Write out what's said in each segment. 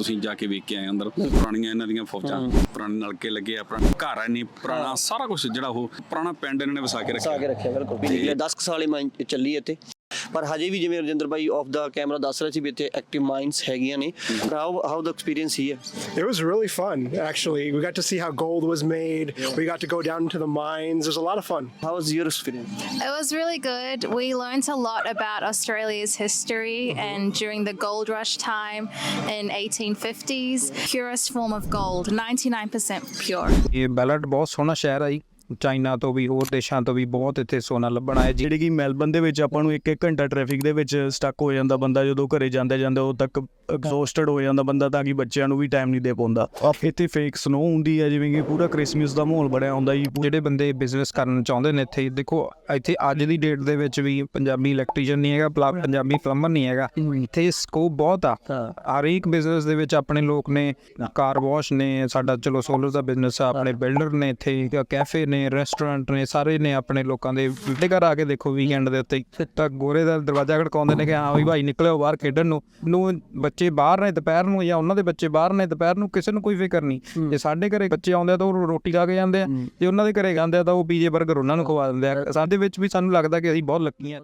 ਤੁਸੀਂ ਜਾ ਕੇ ਵੇਖ ਕੇ ਆਏ ਅੰਦਰ ਪੁਰਾਣੀਆਂ ਇਹਨਾਂ ਦੀਆਂ ਫੌਜਾਂ ਪੁਰਾਣੇ ਨਲਕੇ ਲੱਗੇ ਆ ਪੁਰਾਣਾ ਘਰ ਹੈ ਨਹੀਂ ਪੁਰਾਣਾ ਸਾਰਾ ਕੁਝ ਜਿਹੜਾ ਉਹ ਪੁਰਾਣਾ ਪਿੰਡ ਇਹਨਾਂ ਨੇ ਵਸਾ ਕੇ ਵਸਾ ਕੇ ਰੱਖਿਆ ਰੱਖਿਆ ਬਿਲਕੁਲ ਨਿਕਲਿਆ 10 ਕੁ ਸਾਲ ਹੀ ਮਾਈਨ ਚੱਲੀ ਇੱਥੇ। ਪਰ ਹਜੇ ਵੀ ਜਿਵੇਂ ਰਜਿੰਦਰ ਭਾਈ ਆਫ ਦਾ ਕੈਮਰਾ ਦੱਸ ਰਹੇ ਸੀ ਵੀ ਇੱਥੇ ਐਕਟਿਵ ਮਾਈਨਸ ਹੈਗੀਆਂ ਨੇ ਹਾਊ ਹਾਊ ਦਾ ਐਕਸਪੀਰੀਅੰਸ ਹੀ ਹੈ It was really fun, actually. We got to see how gold was made. We got to go down into the mines. It was a lot of fun. How was your experience It was really good. We learnt a lot about Australia's history and during the gold rush time in 1850s. Purest form of gold, 99% pure. ਇਹ belt ਬਹੁਤ ਸੋਹਣਾ ਸ਼ਹਿਰ ਆ ਜੀ China ਤੋਂ ਵੀ ਹੋਰ ਦੇਸ਼ਾਂ ਤੋਂ ਵੀ ਬਹੁਤ ਇੱਥੇ ਸੋਨਾ ਲੱਭਣ ਆਇਆ ਜਿਹੜੀ ਕਿ ਮੈਲਬਨ ਦੇ ਵਿੱਚ ਆਪਾਂ ਨੂੰ ਇੱਕ ਇੱਕ ਘੰਟਾ ਟ੍ਰੈਫਿਕ ਦੇ ਵਿੱਚ ਸਟਕ ਹੋ ਜਾਂਦਾ ਬੰਦਾ ਜਦੋਂ ਘਰੇ ਜਾਂਦੇ ਜਾਂਦੇ ਉਦੋਂ ਤੱਕ ਐਗਜ਼ੌਸਟਡ ਹੋ ਜਾਂਦਾ ਬੰਦਾ ਤਾਂ ਕਿ ਬੱਚਿਆਂ ਨੂੰ ਵੀ ਟਾਈਮ ਨਹੀਂ ਦੇ ਪਾਉਂਦਾ। ਇੱਥੇ ਫੇਕ ਸਨੋ ਹੁੰਦੀ ਹੈ ਜਿਵੇਂ ਕਿ ਪੂਰਾ ਕ੍ਰਿਸਮਸ ਦਾ ਮਾਹੌਲ ਬਣਿਆ ਹੁੰਦਾ ਜੀ। ਜਿਹੜੇ ਬੰਦੇ ਬਿਜ਼ਨਸ ਕਰਨ ਚਾਹੁੰਦੇ ਨੇ ਇੱਥੇ ਦੇਖੋ ਇੱਥੇ ਅੱਜ ਦੀ ਡੇਟ ਦੇ ਵਿੱਚ ਵੀ ਪੰਜਾਬੀ ਇਲੈਕਟ੍ਰੀਸ਼ੀਅਨ ਨਹੀਂ ਹੈਗਾ ਪੰਜਾਬੀ ਪਲੰਬਰ ਨਹੀਂ ਹੈਗਾ। ਇੱਥੇ ਸਕੋਪ ਬਹੁਤ ਆ। ਹਰ ਇੱਕ ਬਿਜ਼ਨਸ ਦੇ ਵਿੱਚ ਆਪਣੇ ਲੋਕ ਨੇ ਕਾਰ ਵਾਸ਼ ਨੇ ਸਾਡਾ ਚਲੋ ਸੋਲਰ ਦਾ ਬਿਜ਼ਨਸ ਆ ਆਪਣੇ ਬਿਲਡਰ ਨੇ ਇੱਥੇ ਕੈਫੇ ਨੇ ਰੈਸਟੋਰੈਂਟ ਨੇ ਸਾਰੇ ਨੇ ਆਪਣੇ ਲੋਕਾਂ ਦੇ ਵੀਡੇ ਘਰ ਆ ਕੇ ਦੇਖੋ ਵੀਕਐਂਡ ਦੇ ਉੱਤੇ ਤਾਂ ਗੋਰੇ ਦਾ ਦਰਵਾਜ਼ਾ ਖੜਕਾਉਂਦੇ ਨੇ ਕਿ ਹਾਂ ਵੀ ਭਾਈ ਨਿਕਲਿਓ ਬਾਹਰ ਖੇਡਣ ਨੂੰ। ਨੂੰ ਬੱਚੇ ਬਾਹਰ ਨੇ ਦੁਪਹਿਰ ਨੂੰ ਜਾਂ ਉਹਨਾਂ ਦੇ ਬੱਚੇ ਬਾਹਰ ਨੇ ਦੁਪਹਿਰ ਨੂੰ ਕਿਸੇ ਨੂੰ ਕੋਈ ਫਿਕਰ ਨਹੀਂ। ਜੇ ਸਾਡੇ ਘਰੇ ਬੱਚੇ ਆਉਂਦੇ ਆ ਤਾਂ ਉਹ ਰੋਟੀ ਖਾ ਕੇ ਜਾਂਦੇ ਆ। ਜੇ ਉਹਨਾਂ ਦੇ ਘਰੇ ਜਾਂਦੇ ਆ ਤਾਂ ਉਹ ਪੀਜੇ 버ਗਰ ਉਹਨਾਂ ਨੂੰ ਖਵਾ ਦਿੰਦੇ ਆ। ਸਾਡੇ ਵਿੱਚ ਵੀ ਸਾਨੂੰ ਲੱਗਦਾ ਕਿ ਅਸੀਂ ਬਹੁਤ ਲੱਕੀ ਆ।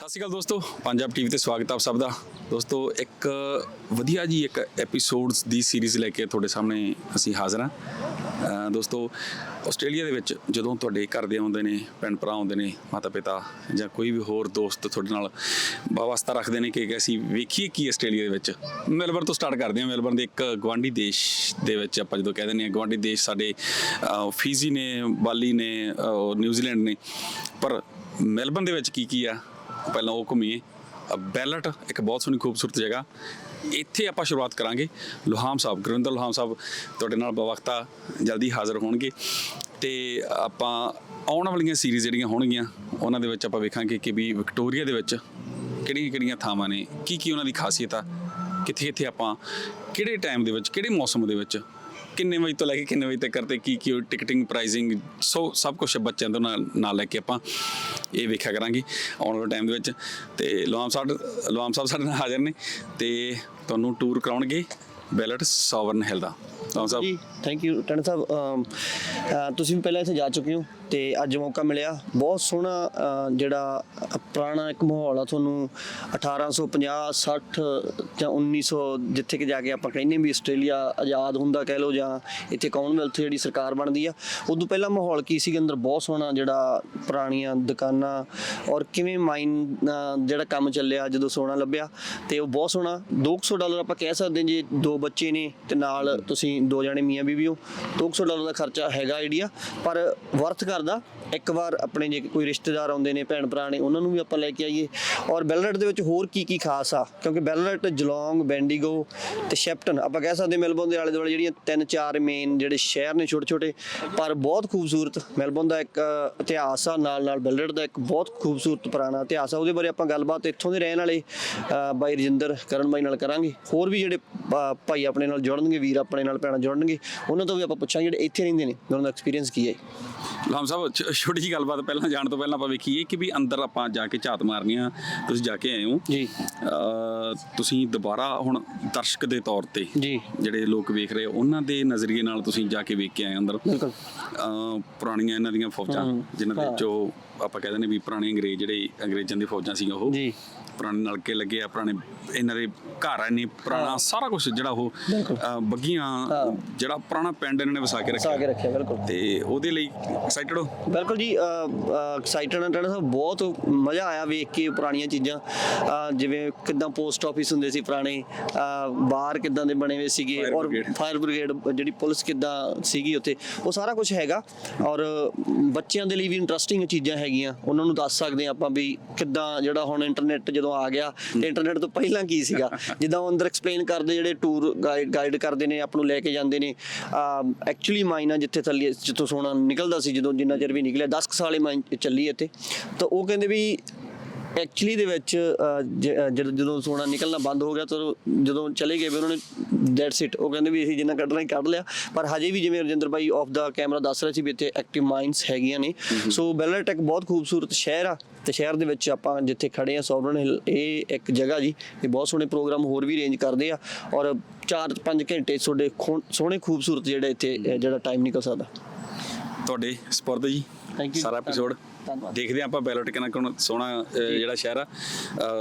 ਸਤਿ ਸ਼੍ਰੀ ਅਕਾਲ ਦੋਸਤੋ ਪੰਜਾਬ ਟੀਵੀ ਤੇ ਸਵਾਗਤ ਆਪ ਸਭ ਦਾ। ਦੋਸਤੋ ਇੱਕ ਵਧੀਆ ਜੀ ਇੱਕ ਐਪੀਸੋਡਸ ਦੀ ਸੀਰੀਜ਼ ਲੈ ਕੇ ਤੁਹਾਡੇ ਸਾਹਮਣੇ ਅਸੀਂ ਹਾਜ਼ਰ ਹਾਂ। ਦੋਸਤੋ ਆਸਟ੍ਰੇਲੀਆ ਦੇ ਵਿੱਚ ਜਦੋਂ ਤੁਹਾਡੇ ਘਰ ਦੇ ਆਉਂਦੇ ਨੇ ਭੈਣ ਭਰਾ ਆਉਂਦੇ ਨੇ ਮਾਤਾ ਪਿਤਾ ਜਾਂ ਕੋਈ ਵੀ ਹੋਰ ਦੋਸਤ ਤੁਹਾਡੇ ਨਾਲ ਵਾਸਤਾ ਰੱਖਦੇ ਨੇ ਕਿ ਅਸੀਂ ਵੇਖੀਏ ਕੀ ਆਸਟ੍ਰੇਲੀਆ ਦੇ ਵਿੱਚ। ਮੈਲਬਰਨ ਤੋਂ ਸਟਾਰਟ ਕਰਦੇ ਹਾਂ। ਮੈਲਬਰਨ ਦੇ ਇੱਕ ਗਵਾਂਢੀ ਦੇਸ਼ ਦੇ ਵਿੱਚ ਆਪਾਂ ਜਦੋਂ ਕਹਿ ਦਿੰਦੇ ਹਾਂ ਗਵਾਂਢੀ ਦੇਸ਼ ਸਾਡੇ ਅਹ, ਫੀਜੀ ਨੇ ਬਾਲੀ ਨੇ ਅਹ, ਨਿਊਜ਼ੀਲੈਂਡ ਨੇ। ਪਰ ਮੈਲਬਰਨ ਦੇ ਵਿੱਚ ਕੀ ਕੀ ਆ? ਪਹਿਲਾਂ ਉਹ ਘੁੰਮੀਏ। ਬੈਲਟ ਇੱਕ ਬਹੁਤ ਸੋਹਣੀ ਖੂਬਸੂਰਤ ਜਗ੍ਹਾ। ਇੱਥੇ ਆਪਾਂ ਸ਼ੁਰੂਆਤ ਕਰਾਂਗੇ। ਲੋਹਾਮ ਸਾਹਿਬ ਗੁਰਵਿੰਦਰ ਲੋਹਾਮ ਸਾਹਿਬ ਤੁਹਾਡੇ ਨਾਲ ਬਵਕਤਾ ਜਲਦੀ ਹਾਜ਼ਰ ਹੋਣਗੇ। ਤੇ ਆਪਾਂ ਆਉਣ ਵਾਲੀਆਂ ਸੀਰੀਜ਼ ਜਿਹੜੀਆਂ ਹੋਣਗੀਆਂ, ਉਹਨਾਂ ਦੇ ਵਿੱਚ ਆਪਾਂ ਵੇਖਾਂਗੇ ਕਿ ਵੀ ਵਿਕਟੋਰੀਆ ਦੇ ਵਿੱਚ ਕਿਹੜੀਆਂ ਕਿਹੜੀਆਂ ਥਾਵਾਂ ਨੇ, ਕੀ ਕੀ ਉਹਨਾਂ ਦੀ ਖਾਸੀਅਤ ਆ, ਕਿੱਥੇ ਕਿੱਥੇ ਆਪਾਂ, ਕਿਹੜੇ ਟਾਈਮ ਦੇ ਵਿੱਚ, ਕਿਹੜੇ ਮੌਸਮ ਦੇ ਵਿੱਚ ਕਿੰਨੇ ਵਜੇ ਤੋਂ ਲੈ ਕੇ ਕਿੰਨੇ ਵਜੇ ਤੱਕ ਕਰਦੇ, ਕੀ ਕੀ ਟਿਕਟਿੰਗ ਪ੍ਰਾਈਸਿੰਗ ਸੋ ਸਭ ਕੁਝ ਬੱਚਿਆਂ ਤੋਂ ਨਾਲ ਨਾਲ ਲੈ ਕੇ ਆਪਾਂ ਇਹ ਵੇਖਿਆ ਕਰਾਂਗੇ ਆਉਣ ਵਾਲੇ ਟਾਈਮ ਦੇ ਵਿੱਚ। ਤੇ ਲੋਆਮ ਸਾਹਿਬ ਲੋਆਮ ਸਾਹਿਬ ਸਾਡੇ ਨਾਲ ਹਾਜ਼ਰ ਨੇ ਤੇ ਤੁਹਾਨੂੰ ਟੂਰ ਕਰਾਉਣਗੇ ਬੈਲਟ ਸੋਵਰਨ ਹਿਲ ਦਾ। ਲੋਆਮ ਸਾਹਿਬ। ਜੀ ਥੈਂਕ ਯੂ ਟਨ ਸਾਹਿਬ ਤੁਸੀਂ ਵੀ ਪਹਿਲਾਂ ਇੱਥੇ ਜਾ ਚੁੱਕੇ ਹੋ। ਤੇ ਅੱਜ ਮੌਕਾ ਮਿਲਿਆ। ਬਹੁਤ ਸੋਹਣਾ ਜਿਹੜਾ ਪੁਰਾਣਾ ਇੱਕ ਮਾਹੌਲ ਆ ਤੁਹਾਨੂੰ। 1850 60 ਜਾਂ 1900 ਜਿੱਥੇ ਕਿ ਜਾ ਕੇ ਆਪਾਂ ਕਹਿੰਦੇ ਵੀ ਆਸਟ੍ਰੇਲੀਆ ਆਜ਼ਾਦ ਹੁੰਦਾ ਕਹਿ ਲਓ ਜਾਂ ਇੱਥੇ ਕਾਮਨਵੈਲਥ ਜਿਹੜੀ ਸਰਕਾਰ ਬਣਦੀ ਆ, ਉਦੋਂ ਪਹਿਲਾਂ ਮਾਹੌਲ ਕੀ ਸੀ ਅੰਦਰ ਬਹੁਤ ਸੋਹਣਾ ਜਿਹੜਾ ਪੁਰਾਣੀਆਂ ਦੁਕਾਨਾਂ ਔਰ ਕਿਵੇਂ ਮਾਈਨ ਜਿਹੜਾ ਕੰਮ ਚੱਲਿਆ, ਜਦੋਂ ਸੋਨਾ ਲੱਭਿਆ ਤੇ ਉਹ ਬਹੁਤ ਸੋਹਣਾ। 200 ਡਾਲਰ ਆਪਾਂ ਕਹਿ ਸਕਦੇ ਹਾਂ ਜੇ ਦੋ ਬੱਚੇ ਨੇ ਤੇ ਨਾਲ ਤੁਸੀਂ ਦੋ ਜਣੇ ਮੀਆਂ ਬੀਬੀ ਹੋ 200 ਡਾਲਰ ਦਾ ਖਰਚਾ ਹੈਗਾ ਆਈਡੀਆ, ਪਰ ਵਰਥ ਦਾ, ਇੱਕ ਵਾਰ ਆਪਣੇ ਜੇ ਕੋਈ ਰਿਸ਼ਤੇਦਾਰ ਆਉਂਦੇ ਨੇ ਭੈਣ ਭਰਾ ਨੇ, ਉਹਨਾਂ ਨੂੰ ਵੀ ਆਪਾਂ ਲੈ ਕੇ ਆਈਏ। ਔਰ ਬੈਲਰਟ ਦੇ ਵਿੱਚ ਹੋਰ ਕੀ ਕੀ ਖਾਸ ਆ? ਕਿਉਂਕਿ ਬੈਲਰਟ ਜਲੌਂਗ, ਬੈਂਡੀਗੋ ਤੇ ਸ਼ੈਪਟਨ ਆਪਾਂ ਕਹਿ ਸਕਦੇ ਮੈਲਬੌਰਨ ਦੇ ਆਲੇ ਦੁਆਲੇ ਜਿਹੜੀਆਂ ਤਿੰਨ ਚਾਰ ਮੇਨ ਜਿਹੜੇ ਸ਼ਹਿਰ ਨੇ ਛੋਟੇ ਛੋਟੇ ਪਰ ਬਹੁਤ ਖੂਬਸੂਰਤ ਮੈਲਬੌਰਨ ਦਾ ਇੱਕ ਇਤਿਹਾਸ ਆ ਨਾਲ ਨਾਲ ਬੈਲਰਟ ਦਾ ਇੱਕ ਬਹੁਤ ਖੂਬਸੂਰਤ ਪੁਰਾਣਾ ਇਤਿਹਾਸ ਆ। ਉਹਦੇ ਬਾਰੇ ਆਪਾਂ ਗੱਲਬਾਤ ਇੱਥੋਂ ਦੇ ਰਹਿਣ ਵਾਲੇ ਬਾਈ ਰਜਿੰਦਰ ਕਰਨ ਬਾਈ ਨਾਲ ਕਰਾਂਗੇ। ਹੋਰ ਵੀ ਜਿਹੜੇ ਭਾਈ ਆਪਣੇ ਨਾਲ ਜੁੜਨਗੇ, ਵੀਰ ਆਪਣੇ ਨਾਲ ਭੈਣਾਂ ਜੁੜਨਗੇ, ਉਹਨਾਂ ਤੋਂ ਵੀ ਆਪਾਂ ਪੁੱਛਾਂਗੇ ਜਿਹੜੇ ਇੱਥੇ ਰਹਿੰਦੇ ਨੇ। ਉਹਨਾਂ ਦਾ ਐਕਸਪੀਰੀਅੰਸ ਕੀ ਹੈ ਸਾਹਿਬ ਛ- ਛੋਟੀ ਜੀ ਗੱਲਬਾਤ ਪਹਿਲਾਂ ਜਾਣ ਤੋਂ ਪਹਿਲਾਂ ਆਪਾਂ ਵੇਖੀਏ ਕਿ ਵੀ ਅੰਦਰ ਆਪਾਂ ਜਾ ਕੇ ਝਾਤ ਮਾਰਨੀ ਆ ਤੁਸੀਂ ਜਾ ਕੇ ਆਏ ਹੋ। ਜੀ। ਅ, ਤੁਸੀਂ ਦੁਬਾਰਾ ਹੁਣ ਦਰਸ਼ਕ ਦੇ ਤੌਰ ਤੇ ਜੀ। ਜਿਹੜੇ ਲੋਕ ਵੇਖ ਰਹੇ ਉਹਨਾਂ ਦੇ ਨਜ਼ਰੀਏ ਨਾਲ ਤੁਸੀਂ ਜਾ ਕੇ ਵੇਖ ਕੇ ਆਏ ਅੰਦਰ। ਬਿਲਕੁਲ। ਅ, ਪੁਰਾਣੀਆਂ ਇਹਨਾਂ ਦੀਆਂ ਫੌਜਾਂ ਜਿਨ੍ਹਾਂ ਦੇ ਵਿੱਚ ਉਹ ਆਪਾਂ ਕਹਿੰਦੇ ਨੇ ਵੀ ਪੁਰਾਣੇ ਅੰਗਰੇਜ਼ ਜਿਹੜੇ ਅੰਗਰੇਜ਼ਾਂ ਦੀ ਫੌਜਾਂ ਸੀਗੀਆਂ ਉਹ। ਜੀ। ਪੁਰਾਣੇ ਨਲਕੇ ਲੱਗੇ ਆ ਪੁਰਾਣੇ ਇਹਨਾਂ ਦੇ ਘਰ ਆ ਨੇ ਪੁਰਾਣਾ ਸਾਰਾ ਕੁਝ ਜਿਹੜਾ ਉਹ ਅ, ਬੱਗੀਆਂ ਜਿਹੜਾ ਪੁਰਾਣਾ ਪਿੰਡ ਇਹਨਾਂ ਨੇ ਵਸਾ ਕੇ ਰੱਖਿਆ। ਬਿਲਕੁਲ। ਤੇ ਉਹਦੇ ਲਈ ਐਕਸਾਈਟਡ ਹੋ? ਬਿਲਕੁਲ ਜੀ ਐਕਸਾਈਟਡ ਹਾਂ ਸਾਹਿਬ ਬਹੁਤ ਮਜ਼ਾ ਆਇਆ ਵੇਖ ਕੇ ਪੁਰਾਣੀਆਂ ਚੀਜ਼ਾਂ। ਅਹ, ਜਿਵੇਂ ਕਿਦਾਂ ਪੋਸਟ ਆਫਿਸ ਹੁੰਦੇ ਸੀ ਪੁਰਾਣੇ ਅਹ, ਬਾਰ ਕਿਦਾਂ ਦੇ ਬਣੇ ਹੋਏ ਸੀਗੇ Fire ਔਰ brigade। ਫਾਇਰ ਬ੍ਰਿਗੇਡ ਜਿਹੜੀ ਪੁਲਿਸ ਕਿਦਾਂ ਸੀਗੀ ਉੱਥੇ ਉਹ ਸਾਰਾ ਕੁਝ ਹੈਗਾ। ਔਰ ਬੱਚਿਆਂ ਦੇ ਲਈ ਵੀ ਇੰਟਰਸਟਿੰਗ ਚੀਜ਼ਾਂ ਹੈਗੀਆਂ ਉਹਨਾਂ ਨੂੰ ਦੱਸ ਸਕਦੇ ਹਾਂ ਆਪਾਂ ਵੀ ਕਿਦਾਂ ਜਿਹੜਾ ਹੁਣ ਇੰਟਰਨੈਟ ਜਦੋਂ ਆ ਗਿਆ, ਤੇ ਇੰਟਰਨੈਟ ਤੋਂ ਪਹਿਲਾਂ ਕੀ ਸੀਗਾ? ਜਿੱਦਾਂ ਉਹ ਅੰਦਰ ਐਕਸਪਲੇਨ ਕਰਦੇ ਜਿਹੜੇ ਟੂਰ ਗਾਈਡ ਕਰਦੇ ਨੇ, ਆਪ ਨੂੰ ਲੈ ਕੇ ਜਾਂਦੇ ਨੇ ਐਕਚੁਅਲੀ ਮਾਈਨਾ ਜਿੱਥੇ ਥੱਲੇ, ਜਿੱਥੋਂ ਸੋਨਾ ਨਿਕਲਦਾ ਸੀ, ਜਦੋਂ ਜਿੰਨਾ ਚਿਰ ਵੀ ਨਿਕਲਿਆ 10 ਕੁ ਸਾਲ ਹੀ ਮਾਈਨ ਚੱਲੀ ਇੱਥੇ। ਤਾਂ ਉਹ ਕਹਿੰਦੇ ਵੀ ਐਕਚੁਅਲੀ ਦੇ ਵਿੱਚ ਜਦੋਂ ਜਦੋਂ ਸੋਨਾ ਨਿਕਲਣਾ ਬੰਦ ਹੋ ਗਿਆ ਤਾਂ ਜਦੋਂ ਚਲੇ ਗਏ ਵੀ ਉਹਨਾਂ ਨੇ ਦੈਟਸ ਇਟ ਉਹ ਕਹਿੰਦੇ ਵੀ ਅਸੀਂ ਜਿੰਨਾ ਕੱਢਣਾ ਹੀ ਕੱਢ ਲਿਆ। ਪਰ ਹਜੇ ਵੀ ਜਿਵੇਂ ਰਜਿੰਦਰ ਭਾਈ ਆਫ ਦਾ ਕੈਮਰਾ ਦੱਸ ਰਹੇ ਸੀ ਵੀ ਇੱਥੇ ਐਕਟਿਵ ਮਾਈਨਸ ਹੈਗੀਆਂ ਨੇ। ਸੋ ਬੈਲਟ ਇੱਕ ਬਹੁਤ ਖੂਬਸੂਰਤ ਸ਼ਹਿਰ ਆ। ਤੇ ਸ਼ਹਿਰ ਦੇ ਵਿੱਚ ਆਪਾਂ ਜਿੱਥੇ ਖੜੇ ਆ ਸੋਵਰਨ ਹਿੱਲ ਇਹ ਇੱਕ ਜਗ੍ਹਾ ਜੀ। ਇਹ ਬਹੁਤ ਸੋਹਣੇ ਪ੍ਰੋਗਰਾਮ ਹੋਰ ਵੀ ਅਰੇਂਜ ਕਰਦੇ ਆ। ਔਰ 4-5 ਘੰਟੇ ਤੁਹਾਡੇ ਸੋਹਣੇ ਖੂਬਸੂਰਤ ਜਿਹੜਾ ਇੱਥੇ ਜਿਹੜਾ ਟਾਈਮ ਨਿਕਲ ਸਕਦਾ। ਤੁਹਾਡੇ ਸਪੁਰਦ ਜੀ Thank you. ਸਾਰਾ ਐਪੀਸੋਡ। ਦੇਖਦੇ ਹਾਂ ਆਪਾਂ ਬੈਲਟ ਕਿੰਨਾ ਕੁ ਸੋਹਣਾ ਜਿਹੜਾ ਸ਼ਹਿਰ ਆ।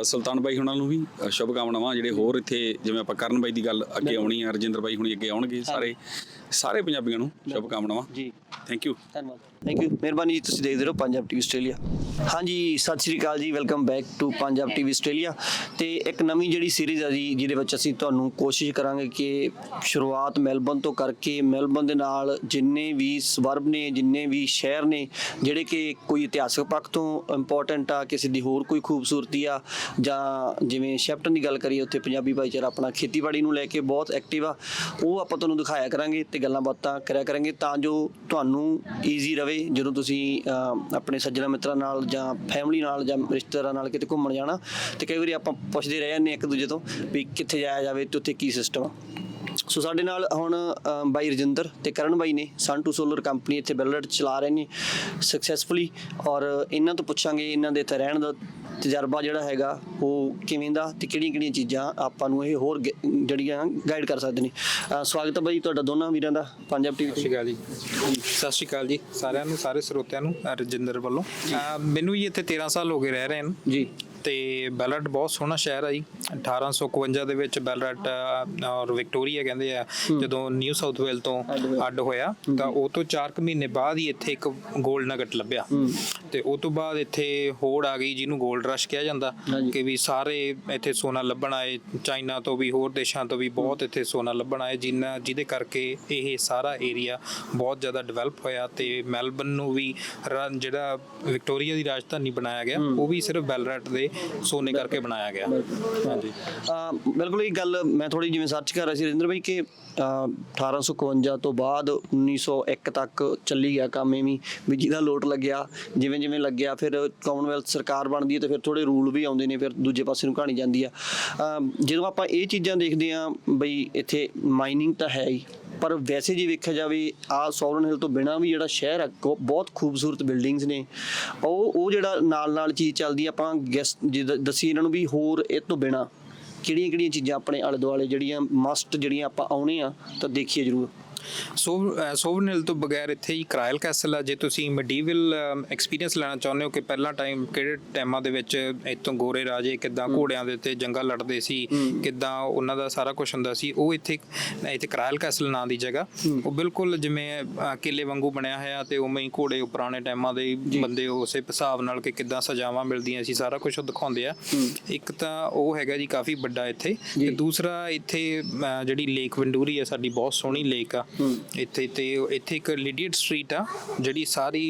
ਸੁਲਤਾਨ ਬਾਈ ਹੁਣਾਂ ਨੂੰ ਵੀ ਸ਼ੁਭ ਕਾਮਨਾਵਾਂ ਜਿਹੜੇ ਹੋਰ ਇੱਥੇ ਜਿਵੇਂ ਆਪਾਂ ਕਰਨ ਬਾਈ ਦੀ ਗੱਲ ਅੱਗੇ ਆਉਣੀ ਆ ਰਜਿੰਦਰ ਬਾਈ ਹੁਣੀ ਅੱਗੇ ਆਉਣਗੇ ਸਾਰੇ ਸਾਰੇ ਪੰਜਾਬੀਆਂ ਨੂੰ ਸ਼ੁਭ ਕਾਮਨਾਵਾਂ ਜੀ। ਥੈਂਕ ਯੂ ਧੰਨਵਾਦ। ਥੈਂਕ ਯੂ ਮਿਹਰਬਾਨੀ ਜੀ ਤੁਸੀਂ ਦੇਖਦੇ ਰਹੋ ਪੰਜਾਬ ਟੀਵੀ ਆਸਟ੍ਰੇਲੀਆ ਹਾਂਜੀ, ਸਤਿ ਸ਼੍ਰੀ ਅਕਾਲ ਜੀ। Welcome back to Punjab TV Australia ਤੇ ਇੱਕ ਨਵੀਂ ਜਿਹੜੀ ਸੀਰੀਜ਼ ਆ ਜੀ, ਜਿਹਦੇ ਵਿੱਚ ਅਸੀਂ ਤੁਹਾਨੂੰ ਕੋਸ਼ਿਸ਼ ਕਰਾਂਗੇ ਕਿ ਸ਼ੁਰੂਆਤ ਮੈਲਬਨ ਤੋਂ ਕਰਕੇ ਮੈਲਬਨ ਦੇ ਨਾਲ ਜਿੰਨੇ ਵੀ ਸਵਰਬ ਨੇ, ਜਿੰਨੇ ਵੀ ਸ਼ਹਿਰ ਨੇ, ਜਿਹੜੇ ਕਿ ਕੋਈ ਇਤਿਹਾਸਕ ਪੱਖ ਤੋਂ ਇੰਪੋਰਟੈਂਟ ਆ, ਕਿਸੇ ਦੀ ਹੋਰ ਕੋਈ ਖੂਬਸੂਰਤੀ ਆ, ਜਾਂ ਜਿਵੇਂ ਸ਼ੈਪਟਨ ਦੀ ਗੱਲ ਕਰੀਏ, ਉੱਥੇ ਪੰਜਾਬੀ ਭਾਈਚਾਰਾ ਆਪਣਾ ਖੇਤੀਬਾੜੀ ਨੂੰ ਲੈ ਕੇ ਬਹੁਤ ਐਕਟਿਵ ਆ। ਉਹ ਆਪਾਂ ਤੁਹਾਨੂੰ ਦਿਖਾਇਆ ਕਰਾਂਗੇ ਤੇ ਗੱਲਾਂ ਬਾਤਾਂ ਕਰਿਆ ਕਰਾਂਗੇ ਤਾਂ ਜੋ ਤੁਹਾਨੂੰ ਈਜ਼ੀ ਰਵੇ ਜਦੋਂ ਤੁਸੀਂ ਆਪਣੇ ਸੱਜਣਾ ਮਿੱਤਰਾਂ ਨਾਲ ਜਾਂ ਫੈਮਿਲੀ ਨਾਲ ਜਾਂ ਰਿਸ਼ਤੇਦਾਰਾਂ ਨਾਲ ਕਿਤੇ ਘੁੰਮਣ ਜਾਣਾ, ਤੇ ਕਈ ਵਾਰੀ ਆਪਾਂ ਪੁੱਛਦੇ ਰਹਿ ਜਾਂਦੇ ਹਾਂ ਇੱਕ ਦੂਜੇ ਤੋਂ ਵੀ ਕਿੱਥੇ ਜਾਇਆ ਜਾਵੇ ਤੇ ਉੱਥੇ ਕੀ ਸਿਸਟਮ ਆ। ਸੋ ਸਾਡੇ ਨਾਲ ਹੁਣ ਬਾਈ ਰਜਿੰਦਰ ਤੇ ਕਰਨ ਬਾਈ ਨੇ ਸਨ ਟੂ ਸੋਲਰ ਕੰਪਨੀ ਇੱਥੇ ਬੈਲਟ ਚਲਾ ਰਹੇ ਨੇ ਸਕਸੈਸਫੁਲੀ ਔਰ ਇਹਨਾਂ ਤੋਂ ਪੁੱਛਾਂਗੇ, ਇਹਨਾਂ ਦੇ ਇੱਥੇ ਰਹਿਣ ਦਾ ਤਜਰਬਾ ਜਿਹੜਾ ਹੈਗਾ ਉਹ ਕਿਵੇਂ ਦਾ ਤੇ ਕਿਹੜੀਆਂ ਕਿਹੜੀਆਂ ਚੀਜ਼ਾਂ ਆਪਾਂ ਨੂੰ ਇਹ ਹੋਰ ਗ- ਜਿਹੜੀਆਂ ਗਾਈਡ ਕਰ ਸਕਦੇ ਨੇ। ਅ, ਸਵਾਗਤ ਹੈ ਬਾਈ ਤੁਹਾਡਾ ਦੋਨਾਂ ਵੀਰਾਂ ਦਾ ਪੰਜਾਬ ਟੀਵੀ ਸਤਿ ਸ਼੍ਰੀ ਅਕਾਲ ਜੀ। ਸਤਿ ਸ਼੍ਰੀ ਅਕਾਲ ਜੀ। ਸਾਰਿਆਂ ਨੂੰ ਸਾਰੇ ਸਰੋਤਿਆਂ ਨੂੰ ਰਜਿੰਦਰ ਵੱਲੋਂ। ਮੈਨੂੰ ਜੀ ਇੱਥੇ 13 ਸਾਲ ਹੋ ਗਏ ਰਹਿ ਰਹੇ ਨੂੰ। ਜੀ। ਤੇ ਬੈਲਟ ਬਹੁਤ ਸੋਹਣਾ ਸ਼ਹਿਰ ਆ ਜੀ। 1851 ਦੇ ਵਿੱਚ ਬੈਲਟ ਔਰ ਵਿਕਟੋਰੀਆ ਕਹਿੰਦੇ ਆ ਜਦੋਂ ਨਿਊ ਸਾਊਥ ਵੇਲ ਤੋਂ ਅੱਡ ਹੋਇਆ। ਤਾਂ ਉਹ ਤੋਂ 4 ਕੁ ਮਹੀਨੇ ਬਾਅਦ ਹੀ ਇੱਥੇ ਇੱਕ 골ਡ ਨਗਟ ਲੱਭਿਆ ਤੇ ਉਹ ਤੋਂ ਬਾਅਦ ਇੱਥੇ ਹੋੜ ਆ ਗਈ ਜਿਹਨੂੰ 골ਡ ਰਸ਼ ਕਿਹਾ ਜਾਂਦਾ। ਕਿ ਵੀ ਸਾਰੇ ਇੱਥੇ ਸੋਨਾ ਲੱਭਣ ਆਏ ਚਾਈਨਾ ਤੋਂ ਵੀ ਹੋਰ ਦੇਸ਼ਾਂ ਤੋਂ ਵੀ ਬਹੁਤ ਇੱਥੇ ਸੋਨਾ ਲੱਭਣ ਆਏ ਜਿੰਨਾ ਜਿਹਦੇ ਕਰਕੇ ਇਹ ਸਾਰਾ ਏਰੀਆ ਬਹੁਤ ਜ਼ਿਆਦਾ ਡਿਵੈਲਪ ਹੋਇਆ ਤੇ ਮੈਲਬਨ ਨੂੰ ਵੀ ਜਿਹੜਾ ਵਿਕਟੋਰੀਆ ਦੀ ਰਾਜਧਾਨੀ ਬਣਾਇਆ ਗਿਆ ਉਹ ਵੀ ਸਿਰਫ ਬੈਲਰਟ ਦੇ ਸੋਨੇ ਕਰਕੇ ਬਣਾਇਆ ਗਿਆ। ਹਾਂਜੀ। ਬਿਲਕੁਲ ਇਹ ਗੱਲ ਮੈਂ ਥੋੜੀ ਜਿਵੇਂ ਸਰਚ ਕਰ ਰਿਹਾ ਸੀ ਰਜਿੰਦਰ ਭਾਈ ਕਿ ਅ, 1851 ਤੋਂ ਬਾਅਦ 1901 ਤੱਕ ਚੱਲੀ ਗਿਆ ਕੰਮ ਐਵੇਂ ਵੀ ਜਿਹਦਾ ਲੋਟ ਲੱਗਿਆ ਜਿਵੇਂ ਜਿਵੇਂ ਲੱਗਿਆ ਫਿਰ ਕਾਮਨਵੈਲਥ ਸਰਕਾਰ ਬਣਦੀ ਹੈ ਤੇ ਫਿਰ ਥੋੜੇ ਰੂਲ ਵੀ ਆਉਂਦੇ ਨੇ ਫਿਰ ਦੂਜੇ ਪਾਸੇ ਨੂੰ ਕਹਾਣੀ ਜਾਂਦੀ ਆ। ਜਦੋਂ ਆਪਾਂ ਇਹ ਚੀਜ਼ਾਂ ਦੇਖਦੇ ਆ ਬਈ ਇੱਥੇ ਮਾਈਨਿੰਗ ਤਾਂ ਹੈ ਹੀ। ਪਰ ਵੈਸੇ ਜੇ ਵੇਖਿਆ ਜਾਵੇ, ਆ ਸੌਰਨ ਹਿਲ ਤੋਂ ਬਿਨਾ ਵੀ ਜਿਹੜਾ ਸ਼ਹਿਰ ਹੈ ਕੋ- ਬਹੁਤ ਖੂਬਸੂਰਤ ਬਿਲਡਿੰਗਸ ਨੇ। ਉਹ ਉਹ ਜਿਹੜਾ ਨਾਲ ਨਾਲ ਚੀਜ਼ ਚੱਲਦੀ ਆਪਾਂ ਗੈਸ ਦੱਸੀ ਇਹਨਾਂ ਨੂੰ ਵੀ ਹੋਰ ਇਹ ਤੋਂ ਬਿਨਾ ਕਿਹੜੀਆਂ ਕਿਹੜੀਆਂ ਚੀਜ਼ਾਂ ਆਪਣੇ ਆਲੇ ਦੁਆਲੇ ਜਿਹੜੀਆਂ ਮਸਟ ਜਿਹੜੀਆਂ ਆਪਾਂ ਆਉਣੇ ਆ, ਤਾਂ ਦੇਖੀਏ ਜ਼ਰੂਰ। ਸੋ ਸੋਵਨਿਲ ਤੋਂ ਬਗੈਰ ਇੱਥੇ ਹੀ ਕਰਾਇਲ ਕੈਸਲ ਆ। ਜੇ ਤੁਸੀਂ ਮੈਡੀਵਲ ਐਕਸਪੀਰੀਅੰਸ ਲੈਣਾ ਚਾਹੁੰਦੇ ਹੋ ਕਿ ਪਹਿਲਾ ਟਾਈਮ ਕਿਹੜੇ ਟਾਈਮਾਂ ਦੇ ਵਿੱਚ ਇੱਥੋਂ ਗੋਰੇ ਰਾਜੇ ਕਿੱਦਾਂ ਘੋੜਿਆਂ ਦੇ ਉੱਤੇ ਜੰਗਾਂ ਲੜਦੇ ਸੀ ਕਿੱਦਾਂ ਉਹਨਾਂ ਦਾ ਸਾਰਾ ਕੁਝ ਹੁੰਦਾ ਸੀ ਉਹ ਇੱਥੇ ਇੱਥੇ ਕਰਾਇਲ ਕੈਸਲ ਨਾਂ ਦੀ ਜਗ੍ਹਾ। ਉਹ ਬਿਲਕੁਲ ਜਿਵੇਂ ਕਿਲੇ ਵਾਂਗੂ ਬਣਿਆ ਹੋਇਆ ਤੇ ਉਵੇਂ ਹੀ ਘੋੜੇ ਪੁਰਾਣੇ ਟਾਈਮਾਂ ਦੇ ਬੰਦੇ ਉਸੇ ਹਿਸਾਬ ਨਾਲ ਕਿ ਕਿੱਦਾਂ ਸਜ਼ਾਵਾਂ ਮਿਲਦੀਆਂ ਸੀ ਸਾਰਾ ਕੁਝ ਦਿਖਾਉਂਦੇ ਆ। ਇੱਕ ਤਾਂ ਉਹ ਹੈਗਾ ਜੀ ਕਾਫੀ ਵੱਡਾ ਇੱਥੇ। ਤੇ ਦੂਸਰਾ ਇੱਥੇ ਜਿਹੜੀ ਲੇਕ ਵੰਡੂਰੀ ਹੈ ਸਾਡੀ ਬਹੁਤ ਸੋਹਣੀ ਲੇਕ ਆ। ਇੱਥੇ ਤੇ ਇੱਥੇ ਇੱਕ ਲਿਡੀਅਟ ਸਟਰੀਟ ਆ ਜਿਹੜੀ ਸਾਰੀ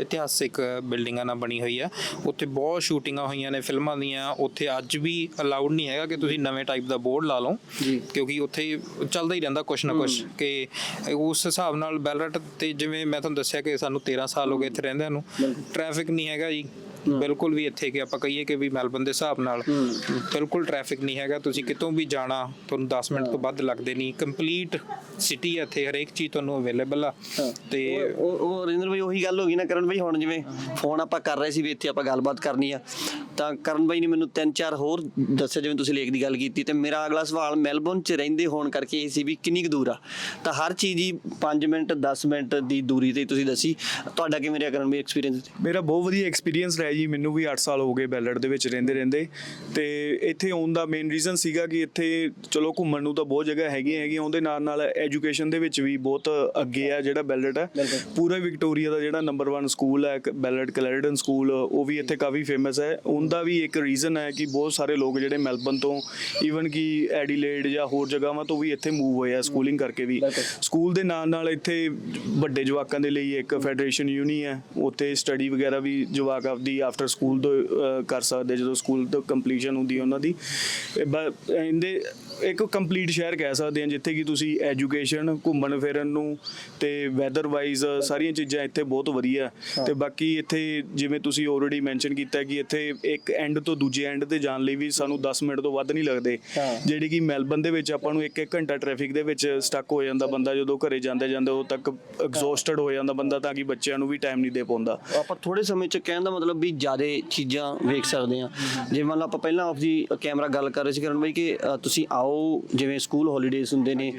ਇਤਿਹਾਸਿਕ ਬਿਲਡਿੰਗਾਂ ਨਾਲ ਬਣੀ ਹੋਈ ਆ। ਉੱਥੇ ਬਹੁਤ ਸ਼ੂਟਿੰਗਾਂ ਹੋਈਆਂ ਨੇ ਫਿਲਮਾਂ ਦੀਆਂ। ਉੱਥੇ ਅੱਜ ਵੀ ਅਲਾਉਡ ਨਹੀਂ ਹੈਗਾ ਕਿ ਤੁਸੀਂ ਨਵੇਂ ਟਾਈਪ ਦਾ ਬੋਰਡ ਲਾ ਲਓ ਕਿਉਂਕਿ ਉੱਥੇ ਚੱਲਦਾ ਹੀ ਰਹਿੰਦਾ ਕੁਛ ਨਾ ਕੁਛ। ਕਿ ਉਸ ਹਿਸਾਬ ਨਾਲ ਬੈਲਰਟ ਤੇ ਜਿਵੇਂ ਮੈਂ ਤੁਹਾਨੂੰ ਦੱਸਿਆ ਕਿ ਸਾਨੂੰ 13 ਸਾਲ ਹੋ ਗਏ ਇੱਥੇ ਰਹਿੰਦਿਆਂ ਨੂੰ ਟ੍ਰੈਫਿਕ ਨਹੀਂ ਹੈਗਾ ਜੀ। ਬਿਲਕੁਲ ਵੀ ਇੱਥੇ ਕਿ ਆਪਾਂ ਕਹੀਏ ਕਿ ਵੀ ਮੈਲਬਨ ਦੇ ਹਿਸਾਬ ਨਾਲ ਬਿਲਕੁਲ ਟ੍ਰੈਫਿਕ ਨਹੀਂ ਹੈਗਾ ਤੁਸੀਂ ਕਿਤੋਂ ਵੀ ਜਾਣਾ ਤੁਹਾਨੂੰ 10 ਮਿੰਟ ਤੋਂ ਵੱਧ ਲੱਗਦੇ ਨਹੀਂ। ਕੰਪਲੀਟ ਸਿਟੀ ਇੱਥੇ ਹਰੇਕ ਚੀਜ਼ ਤੁਹਾਨੂੰ ਅਵੇਲੇਬਲ ਆ। ਤੇ ਉਹ ਉਹ ਰਜਿੰਦਰ ਭਾਈ ਉਹੀ ਗੱਲ ਹੋ ਗਈ ਨਾ ਕਰਨ ਭਾਈ ਹੁਣ ਜਿਵੇਂ ਫੋਨ ਆਪਾਂ ਕਰ ਰਹੇ ਸੀ ਵੀ ਇੱਥੇ ਆਪਾਂ ਗੱਲਬਾਤ ਕਰਨੀ ਆ ਤਾਂ ਕਰਨ ਭਾਈ ਨੇ ਮੈਨੂੰ ਤਿੰਨ ਚਾਰ ਹੋਰ ਦੱਸਿਆ ਜਿਵੇਂ ਤੁਸੀਂ ਲੇਖ ਦੀ ਗੱਲ ਕੀਤੀ ਤੇ ਮੇਰਾ ਅਗਲਾ ਸਵਾਲ ਮੈਲਬੌਰਨ 'ਚ ਰਹਿੰਦੇ ਹੋਣ ਕਰਕੇ ਇਹ ਸੀ ਵੀ ਕਿੰਨੀ ਕੁ ਦੂਰ ਆ। ਤਾਂ ਹਰ ਚੀਜ਼ ਹੀ 5 ਮਿੰਟ 10 ਮਿੰਟ ਦੀ ਦੂਰੀ ਤੇ ਤੁਸੀਂ ਦੱਸੀ। ਤੁਹਾਡਾ ਕਿਵੇਂ ਰਿਹਾ ਕਰਨ ਭਾਈ ਐਕਸਪੀਰੀਅੰਸ ਮੇਰਾ ਬਹੁਤ ਵਧੀਆ ਐਕਸਪੀਰੀਅੰਸ ਰਿਹਾ ਜੀ ਮੈਨੂੰ ਵੀ 8 ਸਾਲ ਹੋ ਗਏ ਬੈਲਟ ਦੇ ਵਿੱਚ ਰਹਿੰਦੇ ਰਹਿੰਦੇ। ਤੇ ਇੱਥੇ ਆਉਣ ਦਾ ਮੇਨ ਰੀਜ਼ਨ ਸੀਗਾ ਕਿ ਇੱਥੇ ਚਲੋ ਘੁੰਮਣ ਨੂੰ ਤਾਂ ਬਹੁਤ ਜਗ੍ਹਾ ਹੈਗੀਆਂ ਹੈਗੀਆਂ ਉਹਦੇ ਨਾਲ ਨਾਲ ਐਜੂਕੇਸ਼ਨ ਦੇ ਵਿੱਚ ਵੀ ਬਹੁਤ ਅੱਗੇ ਆ ਜਿਹੜਾ ਬੈਲਟ ਹੈ ਪੂਰਾ ਵਿਕਟੋਰੀਆ ਦਾ ਜਿਹੜਾ ਨੰਬਰ 1 ਸਕੂਲ ਹੈ ਬੈਲਟ ਕਲੈਰਡਨ ਸਕੂਲ ਉਹ ਵੀ ਇੱਥੇ ਕਾਫੀ ਫੇਮਸ ਹੈ। ਉਹਦਾ ਵੀ ਇੱਕ ਰੀਜ਼ਨ ਹੈ ਕਿ ਬਹੁਤ ਸਾਰੇ ਲੋਕ ਜਿਹੜੇ ਮੈਲਬਨ ਤੋਂ ਈਵਨ ਕਿ ਐਡੀਲੇਡ ਜਾਂ ਹੋਰ ਜਗ੍ਹਾਵਾਂ ਤੋਂ ਵੀ ਇੱਥੇ ਮੂਵ ਹੋਏ ਆ ਸਕੂਲਿੰਗ ਕਰਕੇ ਵੀ। ਸਕੂਲ ਦੇ ਨਾਲ ਨਾਲ ਇੱਥੇ ਵੱਡੇ ਜਵਾਕਾਂ ਦੇ ਲਈ ਇੱਕ ਫੈਡਰੇਸ਼ਨ ਯੂਨੀ ਹੈ ਉੱਥੇ ਸਟੱਡੀ ਵਗੈਰਾ ਵੀ ਜਵਾਕ ਆਪਦੀ ਆਫਟਰ ਸਕੂਲ ਤੋਂ ਕਰ ਸਕਦੇ ਜਦੋਂ ਸਕੂਲ ਤੋਂ ਕੰਪਲੀਸ਼ਨ ਹੁੰਦੀ ਹੈ ਉਹਨਾਂ ਦੀ। ਇਹਦੇ ਇੱਕ ਕੰਪਲੀਟ ਸ਼ਹਿਰ ਕਹਿ ਸਕਦੇ ਹਾਂ ਜਿੱਥੇ ਕਿ ਤੁਸੀਂ ਐਜੂਕੇਸ਼ਨ ਘੁੰਮਣ ਫਿਰਨ ਨੂੰ ਤੇ ਵੈਦਰ ਵਾਈਜ਼ ਸਾਰੀਆਂ ਚੀਜ਼ਾਂ ਇੱਥੇ ਬਹੁਤ ਵਧੀਆ। ਤੇ ਬਾਕੀ ਇੱਥੇ ਜਿਵੇਂ ਤੁਸੀਂ ਆਲਰੇਡੀ ਮੈਂਸ਼ਨ ਕੀਤਾ ਕਿ ਇੱਥੇ ਇੱਕ ਐਂਡ ਤੋਂ ਦੂਜੇ ਐਂਡ ਤੇ ਜਾਣ ਲਈ ਵੀ ਸਾਨੂੰ 10 ਮਿੰਟ ਤੋਂ ਵੱਧ ਨਹੀਂ ਲੱਗਦੇ। ਜਿਹੜੀ ਕਿ ਮੈਲਬਨ ਦੇ ਵਿੱਚ ਆਪਾਂ ਨੂੰ ਇੱਕ ਇੱਕ ਘੰਟਾ ਟ੍ਰੈਫਿਕ ਦੇ ਵਿੱਚ ਸਟਕ ਹੋ ਜਾਂਦਾ ਬੰਦਾ ਜਦੋਂ ਘਰੇ ਜਾਂਦੇ ਜਾਂਦੇ ਉਦੋਂ ਤੱਕ ਐਗਜ਼ੌਸਟਡ ਹੋ ਜਾਂਦਾ ਬੰਦਾ ਤਾਂ ਕਿ ਬੱਚਿਆਂ ਨੂੰ ਵੀ ਟਾਈਮ ਨਹੀਂ ਦੇ ਪਾਉਂਦਾ। ਆਪਾਂ ਥੋੜੇ ਸਮੇਂ ਚ ਕਹਿਣ ਦਾ ਮਤਲਬ ਵੀ ਜ਼ਿਆਦਾ ਚੀਜ਼ਾਂ ਵੇਖ ਸਕਦੇ ਆ ਜੇ ਮੰਨ ਲਓ ਆਪਾਂ ਪਹਿਲਾਂ ਆਫ ਦੀ ਕੈਮਰਾ ਗੱਲ ਕਰ ਰਹੇ ਸੀ ਕਰਨ ਬਾਈ ਕਿ ਅ, ਤੁਸੀਂ ਆਓ ਜਿਵੇਂ ਸਕੂਲ ਹੌਲੀਡੇਜ਼ ਹੁੰਦੇ ਨੇ।